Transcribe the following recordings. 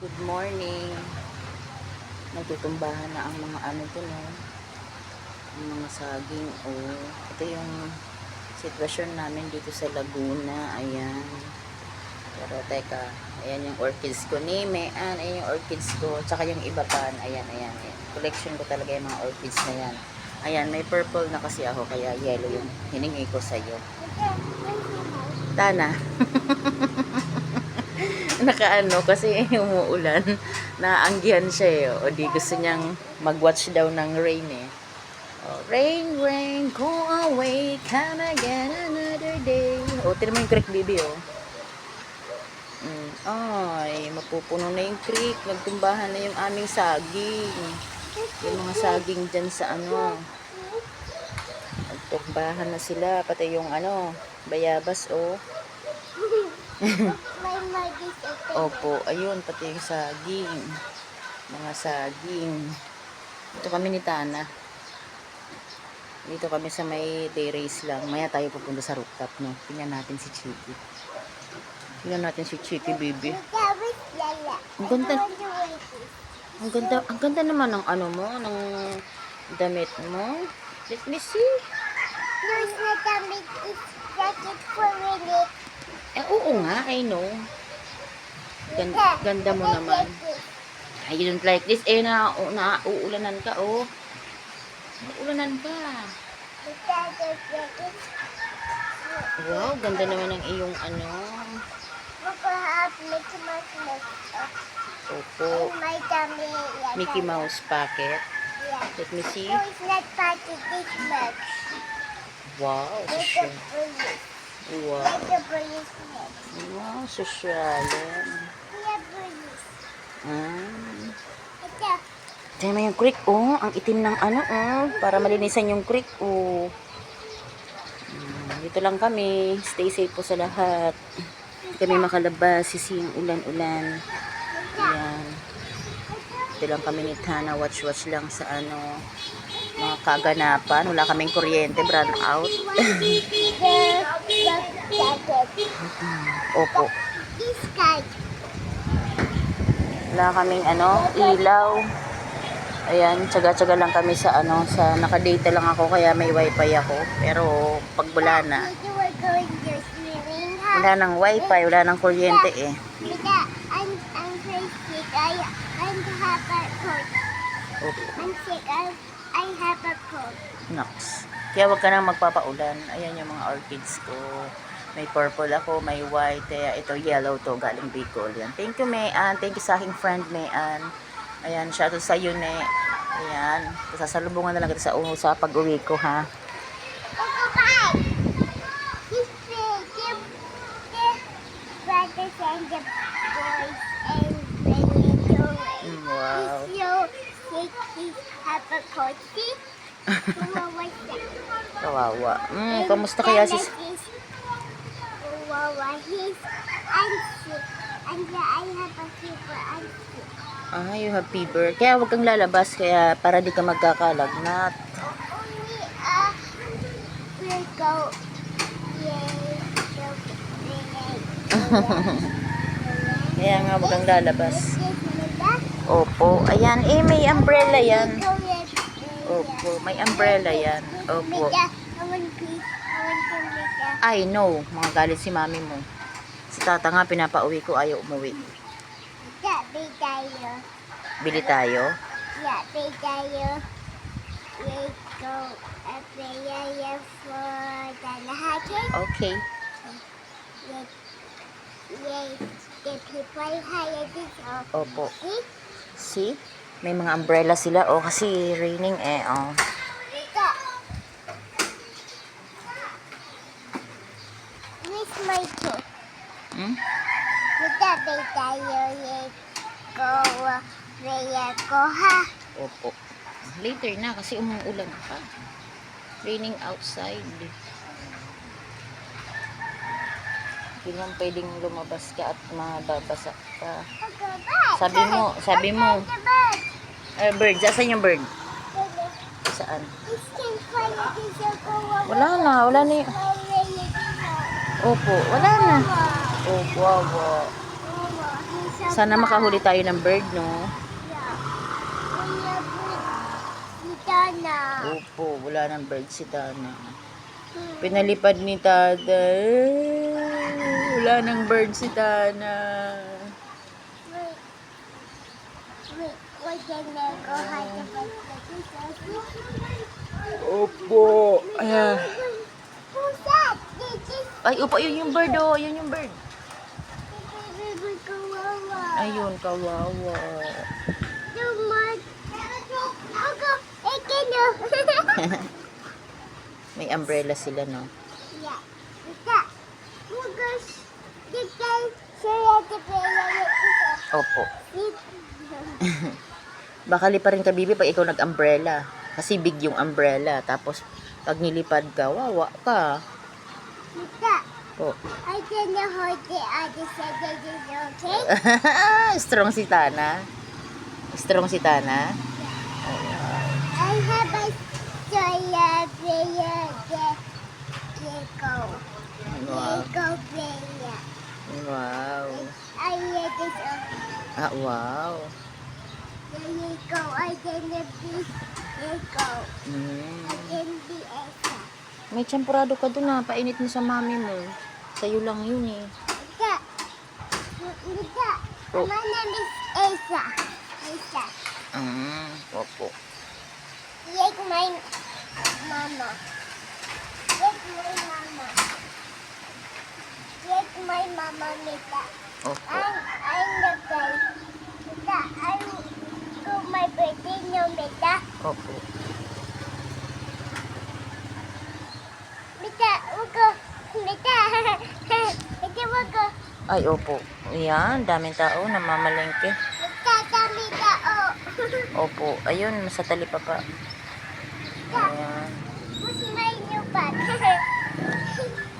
Good morning. Nagtutumbahan na ang mga ano to no. Ang mga saging. Oh, ito yung sitwasyon namin dito sa Laguna. Ayan. Pero teka, ayan yung orchids ko ni Mean. Ayan yung orchids ko. Tsaka yung iba pa. Ayan, ayan, ayan. Collection ko talaga yung mga orchids na yan. Ayan, may purple na kasi ako. Kaya yellow yung hiningi ko sa'yo. Tana. Nakaano kasi umuulan. Naanggihan siya eh. O di gusto niyang mag-watch daw ng rain eh. Oh, rain, rain, go away, come again another day. O, tinan mo yung creek, baby, oh. Mm, ay, mapupuno na yung creek. Nagtumbahan na yung aming saging. Yung mga saging dyan sa ano. Nagtumbahan na sila. Pati yung ano, bayabas, oh. Opo, ayun, pati yung saging. Mga saging. Ito kami ni Tana. Dito kami sa may day race lang. Maya tayo pupunta sa rooftop, no? Tingnan natin si Chiki. Tingnan natin si Chiki, baby. Ang ganda. Ang ganda, ang ganda naman ng ano mo, ng damit mo. Let me see. No, it's not a big it's jacket for minute. Eh, oo nga, I know. Ganda, ganda mo naman. I don't like this. Eh, na, na uulanan ka, oh. Uulanan ka. Wow, ganda naman ng iyong ano. Opo. Mickey Mouse packet. Let me see. No, it's not. Wow, It's police. Wow. It's a police next. Wow, sosyalan. Ah. Tingnan mo yung creek, oh. Ang itim ng ano, oh. Para malinisan yung creek, oh. Hmm, Dito lang kami. Stay safe po sa lahat. Hindi kami makalabas. Sisi yung ulan-ulan. Ayan. Dito lang kami ni Tana. Watch-watch lang sa ano mga kaganapan. Wala kaming kuryente. Brand out. Jacket. Opo. Wala kaming ano, ilaw. Ayan, tsaga-tsaga lang kami sa ano, sa nakadata lang ako kaya may wifi ako. Pero pag wala na, wala nang wifi, wala nang kuryente eh. I'm sick. I, I have a cold. nox. Kaya wag ka nang magpapaulan. Ayan yung mga orchids ko. May purple ako, may white. Kaya ito yellow to, galing Bicol. Yan. Thank you, Mayan. Thank you sa aking friend, Mayan. Ayan, shout out sa iyo, Ne. Ayan. Sasalubungan na lang kita sa, sa pag-uwi ko, ha. Wow. Kawawa. Mm, kamusta kaya si... Kawawa. He's, sick. And I have a fever. Sick. Ah, you have fever. Kaya wag kang lalabas kaya para di ka magkakalagnat. Only uh, we'll go. Kaya nga wag kang lalabas. Opo. Ayan, eh may umbrella yan. Opo, may umbrella yan. Opo. I know, mga galit si mami mo. Si tata nga pinapauwi ko ayaw umuwi. Mika, be tayo. Bili tayo. Yeah, be tayo. Let's go. At the for the lahat. Okay. Yes, yes, the people hire this. Opo. See? See? May mga umbrella sila. Oh, kasi raining eh. Oh. Mika. Miss my tooth. Hmm? Be tayo. Go. Kaya ko ha. Opo. Later na kasi umuulan pa. Raining outside. Hindi naman pwedeng lumabas ka at mababasa ka. Sabi mo, sabi mo. Eh, bird. Saan yung bird? Saan? Wala na. Wala na yung... Opo. Wala na. He's so Sana makahuli tayo ng bird, no? Si Tana. Opo, wala ng bird si Tana. Pinalipad ni Tada. Wala ng bird si Tana. Wait. Wait. Opo. Ay, opo, yun yung bird, oh. Yun yung bird. Ayun, kawawa. May umbrella sila, no? Yeah. Opo. Baka liparin ka, bibi, pag ikaw nag-umbrella. Kasi big yung umbrella. Tapos, pag nilipad ka, wawa ka. Ika. Po. I gonna hold the other side of this, okay? Strong si Tana. Strong si Tana. I have a soya player. Lego. Wow. Lego player. Wow. I let this. Ah, wow. Lego. I gonna be Lego. Mm. I can be Elsa. May champurado ka dun ah. Painit mo sa mami mo. Sa'yo lang yun eh. Ika. Ika. Oh. My name is Elsa. Elsa. Mm. Opo. Like my mama. Like my mama. Like my mama Mita. Opo. I'm I'm the guy. Mita, I'm to my birthday no Mita. Opo. Mita, ugo. Mita. Mita, ugo. Ay, opo. Ayan, daming tao namamalengke. Kami tao. Opo. Ayun, sa talipa pa. Ayan.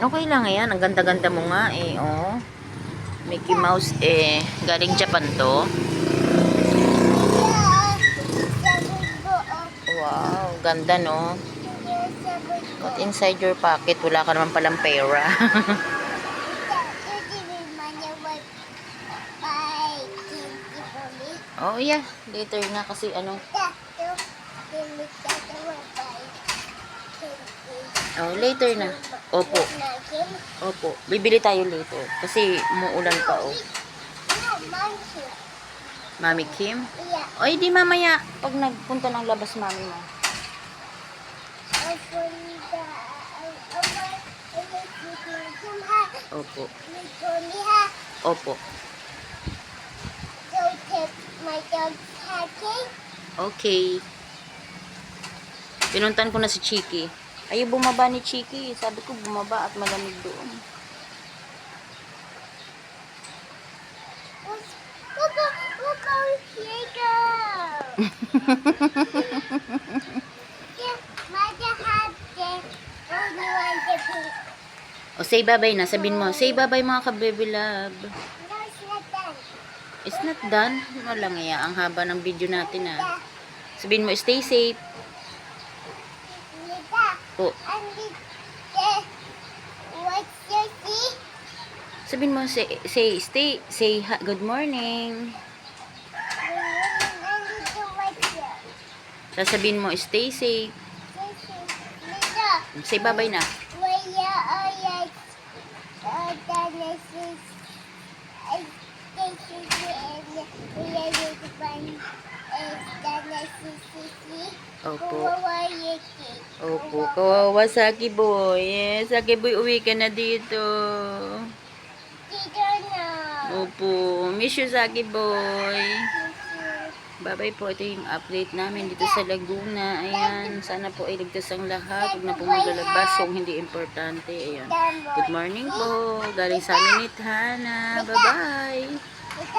Okay lang yan. Ang ganda-ganda mo nga eh. Oh. Mickey Mouse eh. Galing Japan to. Ko, oh. Wow. Ganda no. Yeah. But inside your pocket, wala ka naman palang pera. oh yeah. Later na kasi ano. Oh, later na. Opo. Opo. Bibili tayo later. Kasi muulan pa oh. Mami Kim. Oy, di mamaya. Pag nagpunta ng labas mami mo. Opo. Opo. Okay. Pinuntan ko na si Chiki. Ayaw bumaba ni Chiki. Sabi ko bumaba at malamig doon. O say bye-bye na. Sabihin mo, say bye-bye mga ka-baby love. It's not done. Done. Walang iya. Ang haba ng video natin ah. Sabihin mo, stay safe. Po. see? Sabihin mo, say, say, stay, say good morning. Sasabihin mo, stay safe. Say bye-bye na. Opo. Opo. Kawawa Saki Boy. Eh, Saki Boy, uwi ka na dito. Opo. Miss you, Saki Boy. Bye-bye po. Ito yung update namin dito sa Laguna. Ayan. Sana po ay ligtas ang lahat. Huwag na po maglalabas kung hindi importante. Ayan. Good morning po. Galing sa amin ni Tana. Bye-bye.